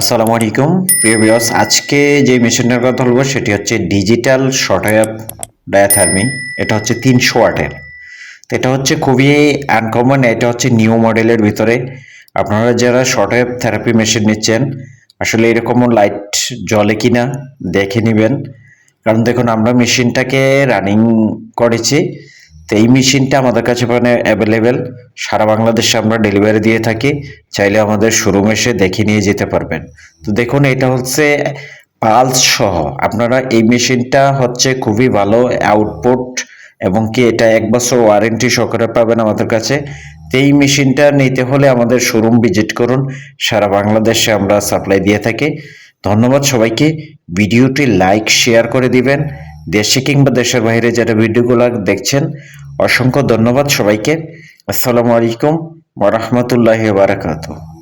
আসসালামু আলাইকুম। প্রিয় বিয়স আজকে যে মেশিনটার কথা বলব, সেটি হচ্ছে ডিজিটাল শর্টওয়েভ ডায়াথার্মি এটা হচ্ছে তিনশো ওয়াটের। তো এটা হচ্ছে খুবই আনকমন এটা হচ্ছে নিউ মডেলের ভিতরে। আপনারা যারা শর্টওয়েভ থেরাপি মেশিন নিচ্ছেন, আসলে এরকম লাইট জ্বলে কিনা, দেখে নেবেন। কারণ দেখুন, আমরা মেশিনটাকে রানিং করেছি। তো এই মেশিনটা আমাদের কাছে মানে অ্যাভেলেবেল সারা বাংলাদেশে আমরা ডেলিভারি দিয়ে থাকি। চাইলে আমাদের শোরুম এসে দেখে নিয়ে যেতে পারবেন। তো দেখুন, এটা হচ্ছে পালস সহ। আপনারা এই মেশিনটা হচ্ছে খুবই ভালো আউটপুট এবং কি এটা এক বছর ওয়ারেন্টি সহকারে পাবেন আমাদের কাছে। তো এই মেশিনটা নিতে হলে আমাদের শোরুম ভিজিট করুন। সারা বাংলাদেশে আমরা সাপ্লাই দিয়ে থাকি। ধন্যবাদ সবাইকে। ভিডিওটি লাইক শেয়ার করে দিবেন। দেশে কিংবা দেশের বাইরে যারা ভিডিওগুলো দেখছেন অসংখ্য ধন্যবাদ সবাইকে। আসসালামু আলাইকুম ওরহমতুল্লাহ বারাকাতুহ।